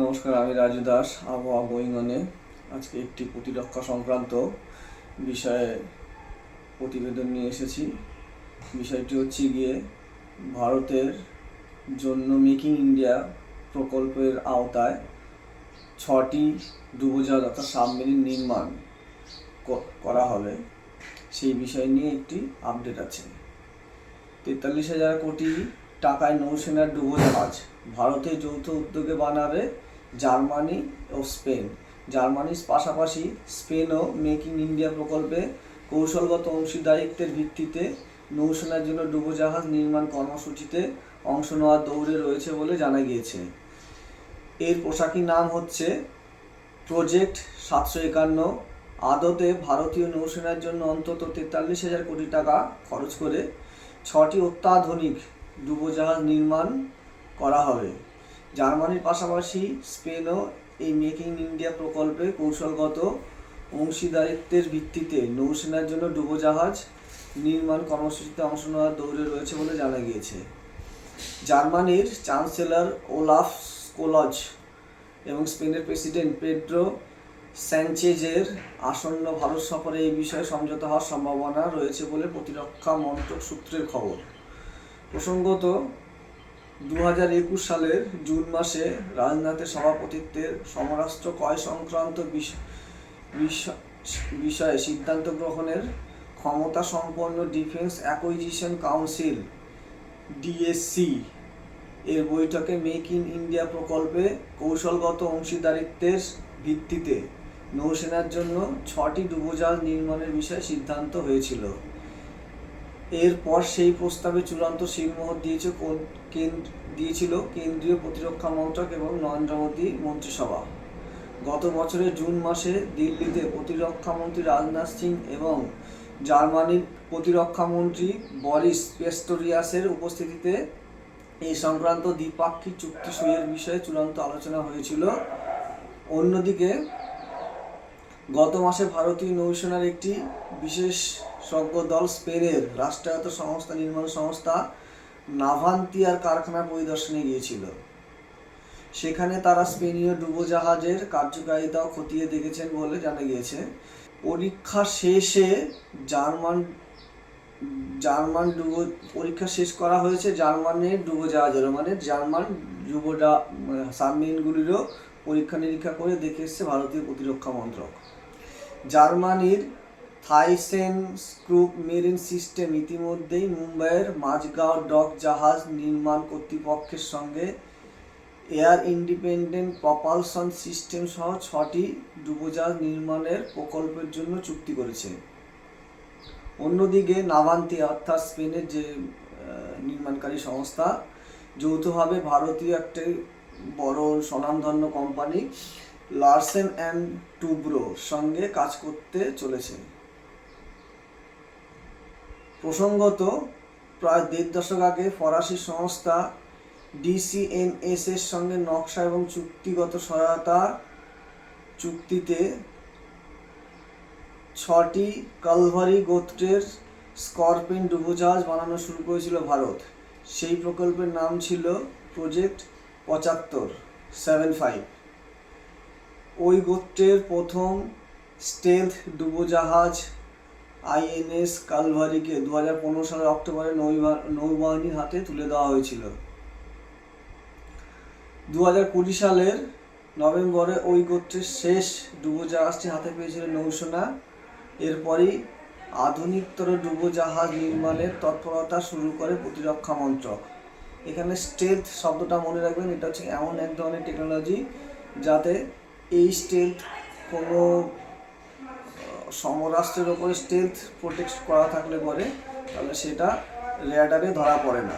নমস্কার, আমি রাজু দাস, আবহাওয়া গোয়িংনে আজকে একটি প্রতিরক্ষা সংক্রান্ত বিষয়ে প্রতিবেদন নিয়ে এসেছি। বিষয়টি হচ্ছে গিয়ে ভারতের জন্য মেকিং ইন্ডিয়া প্রকল্পের আওতায় ছটি ডুবোজাহাজ অর্থাৎ সাবমেরিন নির্মাণ করা হবে। সেই বিষয় নিয়ে একটি আপডেট আছে। তেতাল্লিশ হাজার কোটি টাকায় নৌসেনার ডুবোজাহাজ ভারতে যৌথ উদ্যোগে বানাবে জার্মানি ও স্পেন। জার্মানির পাশাপাশি স্পেনও মেকিং ইন্ডিয়া প্রকল্পে কৌশলগত অংশীদারিত্বের ভিত্তিতে নৌসেনার জন্য ডুবোজাহাজ নির্মাণ কর্মসূচিতে অংশ নেওয়ার দৌড়ে রয়েছে বলে জানা গিয়েছে। এর পোশাকি নাম হচ্ছে প্রজেক্ট সাতশো একান্ন। আদতে ভারতীয় নৌসেনার জন্য অন্তত তেতাল্লিশ হাজার কোটি টাকা খরচ করে ছটি অত্যাধুনিক ডুবোজাহাজ নির্মাণ করা হবে। জার্মানির পাশাপাশি স্পেনও এই মেকিং ইন্ডিয়া প্রকল্পে কৌশলগত অংশীদারিত্বের ভিত্তিতে নৌসেনার জন্য ডুবোজাহাজ নির্মাণ কর্মসূচিতে অংশ নেওয়ার দৌড়ে রয়েছে বলে জানা গিয়েছে। জার্মানির চ্যান্সেলর ওলাফ স্কোলজ এবং স্পেনের প্রেসিডেন্ট পেড্রো স্যাঞ্চেজের আসন্ন ভারত সফরে এই বিষয়ে সমঝোতা হওয়ার সম্ভাবনা রয়েছে বলে প্রতিরক্ষা মন্ত্রক সূত্রের খবর। প্রসঙ্গত দু হাজার একুশ সালের জুন মাসে রাজনাথের সভাপতিত্বের সমরাষ্ট্র ক্রয় সংক্রান্ত বিষ- বিষ- বিষয়ে সিদ্ধান্ত গ্রহণের ক্ষমতা সম্পন্ন ডিফেন্স অ্যাকুইজিশন কাউন্সিল, ডিএসসি, এর বৈঠকে মেক ইন ইন্ডিয়া প্রকল্পে কৌশলগত অংশীদারিত্বের ভিত্তিতে নৌসেনার জন্য ছটি ডুবোজাহাজ নির্মাণের বিষয়ে সিদ্ধান্ত হয়েছিল। এরপর সেই প্রস্তাবে চূড়ান্ত সিলমোহর দিয়েছে দিয়েছিল কেন্দ্রীয় প্রতিরক্ষা মন্ত্রক এবং নরেন্দ্র মোদী মন্ত্রিসভা। গত বছরের জুন মাসে দিল্লিতে প্রতিরক্ষা মন্ত্রী রাজনাথ সিং এবং জার্মানির প্রতিরক্ষা মন্ত্রী বরিস পেস্টোরিয়াসের উপস্থিতিতে এই সংক্রান্ত দ্বিপাক্ষিক চুক্তি সইয়ের বিষয়ে চূড়ান্ত আলোচনা হয়েছিল। অন্যদিকে গত মাসে ভারতীয় নৌসেনার একটি বিশেষজ্ঞ দল স্পেনের রাষ্ট্রায়ত্ত সংস্থা, নির্মাণ সংস্থা নাভান্তিয়ার কারখানা পরিদর্শনে গিয়েছিল। সেখানে তারা স্পেনীয় ডুবোজাহাজের কার্যকারিতাও খতিয়ে দেখেছেন বলে জানা গিয়েছে। পরীক্ষা শেষে জার্মান জার্মান ডুবো, পরীক্ষা শেষ করা হয়েছে জার্মানের ডুবোজাহাজেরও মানে জার্মান ডুবোজা সাবমেরিনগুলিরও পরীক্ষা নিরীক্ষা করে দেখে এসছে ভারতীয় প্রতিরক্ষা মন্ত্রক। জার্মানির থাইসেন স্ক্রুপ মেরিন সিস্টেম ইতিমধ্যেই মুম্বাইয়ের মাঝগাঁও ডক জাহাজ নির্মাণ কর্তৃপক্ষের সঙ্গে এয়ার ইন্ডিপেন্ডেন্ট প্রপালশন সিস্টেম সহ ছটি ডুবোজাহাজ নির্মাণের প্রকল্পের জন্য চুক্তি করেছে। অন্যদিকে নাভান্তি অর্থাৎ স্পেনের যে নির্মাণকারী সংস্থা, যৌথভাবে ভারতীয় একটি বড় স্বনামধন্য কোম্পানি লার্সেন অ্যান্ড টুব্রোর সঙ্গে কাজ করতে চলেছে প্রসঙ্গত, প্রায় দেড় দশক আগে ফরাসি সংস্থা ডিসিএনএস এর সঙ্গে নকশা এবং চুক্তিগত সহায়তা চুক্তিতে ছটি কালভারি গোত্রের স্করপিন ডুবোজাহাজ বানানো শুরু করেছিল ভারত। সেই প্রকল্পের নাম ছিল প্রজেক্ট পঁচাত্তর, সেভেন ফাইভ। ওই গোত্রের প্রথম স্টেলথ ডুবোজাহাজ আইএনএস কালভারিকে দু হাজার পনেরো সালের অক্টোবরে নৌবা- নৌবাহিনীর হাতে তুলে দেওয়া হয়েছিল। দু হাজার কুড়ি সালের নভেম্বরে ওই গোত্রের শেষ ডুবোজাহাজটি হাতে পেয়েছিল নৌসেনা। এরপরই আধুনিকতর ডুবোজাহাজ নির্মাণের তৎপরতা শুরু করে প্রতিরক্ষা মন্ত্রক। এখানে স্টেলথ শব্দটা মনে রাখবেন, এটা হচ্ছে এমন এক ধরনের টেকনোলজি যাতে এই স্টেন্ট কোনো সমরাষ্ট্রের ওপরে স্টেন্থ প্রোটেক্ট করা থাকলে পরে, তাহলে সেটা রেডারে ধরা পড়ে না।